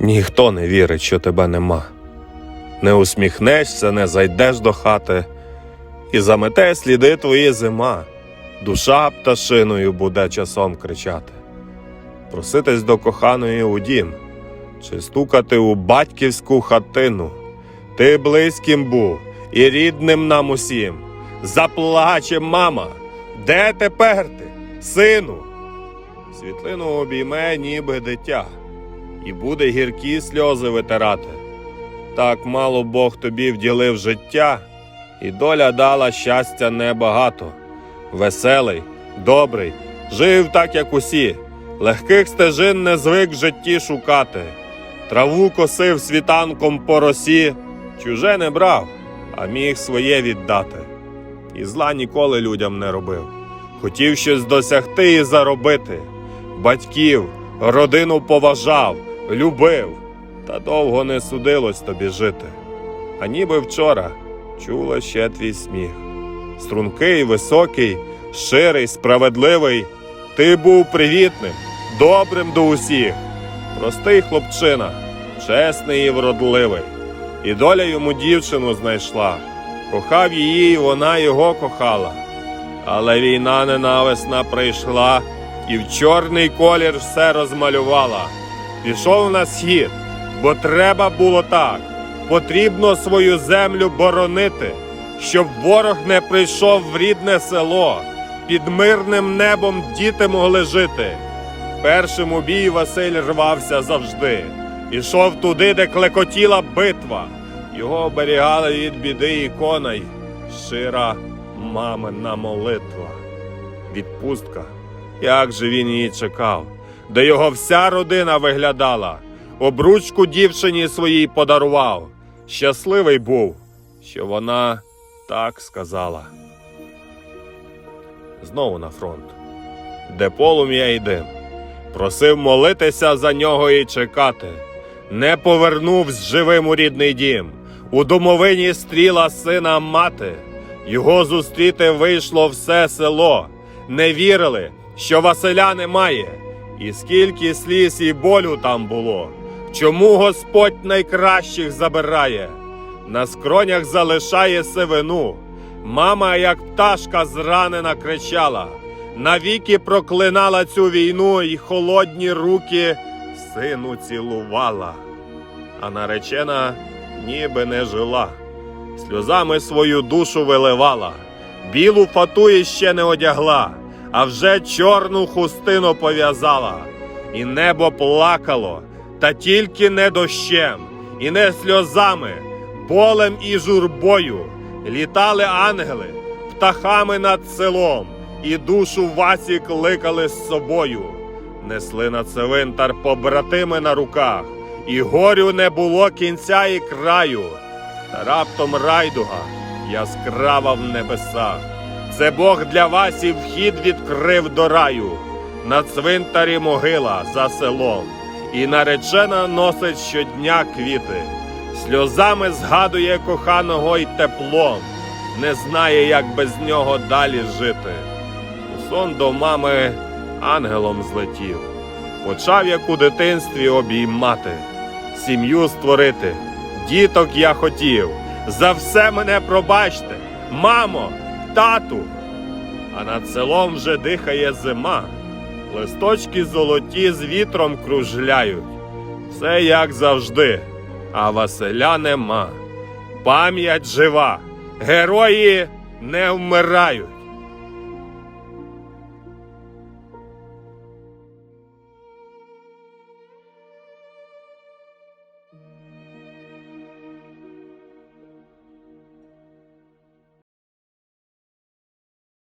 Ніхто не вірить, що тебе нема. Не усміхнешся, не зайдеш до хати, і замете сліди твої зима, душа пташиною буде часом кричати. Проситись до коханої у дім, чи стукати у батьківську хатину. Ти близьким був і рідним нам усім. Заплаче мама, де тепер ти, сину? Світлину обійме, ніби дитя, і буде гіркі сльози витирати. Так мало Бог тобі вділив життя, і доля дала щастя небагато. Веселий, добрий, жив так, як усі, легких стежин не звик в житті шукати. Траву косив світанком по росі, чуже не брав, а міг своє віддати. І зла ніколи людям не робив. Хотів щось досягти і заробити. Батьків, родину поважав, любив, та довго не судилось тобі жити. А ніби вчора чула ще твій сміх. Стрункий, високий, щирий, справедливий. Ти був привітним, добрим до усіх. Простий хлопчина, чесний і вродливий. І доля йому дівчину знайшла. Кохав її, і вона його кохала. Але війна ненависна прийшла і в чорний колір все розмалювала. Пішов на схід, бо треба було так. Потрібно свою землю боронити, щоб ворог не прийшов в рідне село, під мирним небом діти могли жити. Першим у бій Василь рвався завжди. Ішов туди, де клекотіла битва. Його оберігали від біди ікона й щира мамина молитва. Відпустка, як же він її чекав, де його вся родина виглядала, обручку дівчині своїй подарував. Щасливий був, що вона так сказала. Знову на фронт, де полум'я дим. Просив молитися за нього і чекати. Не повернувсь живим у рідний дім. У домовині стріла сина мати. Його зустріти вийшло все село. Не вірили, що Василя немає. І скільки сліз і болю там було. Чому Господь найкращих забирає? На скронях залишає сивину. Мама, як пташка зранена, кричала. Навіки проклинала цю війну і холодні руки сину цілувала. А наречена ніби не жила, сльозами свою душу виливала, білу фату іще не одягла, а вже чорну хустину пов'язала, і небо плакало, та тільки не дощем, і не сльозами, болем і журбою. Літали ангели птахами над селом, і душу Васі кликали з собою. Несли на цвинтар побратими на руках, і горю не було кінця і краю. Та раптом райдуга яскрава в небесах. Це Бог для Васі вхід відкрив до раю. На цвинтарі могила за селом, і наречена носить щодня квіти, сльозами згадує коханого й теплом, не знає, як без нього далі жити. У сон до мами ангелом злетів, почав, як у дитинстві, обіймати, сім'ю створити, діток я хотів. За все мене пробачте, мамо, тату, а над селом вже дихає зима. Листочки золоті з вітром кружляють. Все як завжди, а Василя нема. Пам'ять жива, герої не вмирають.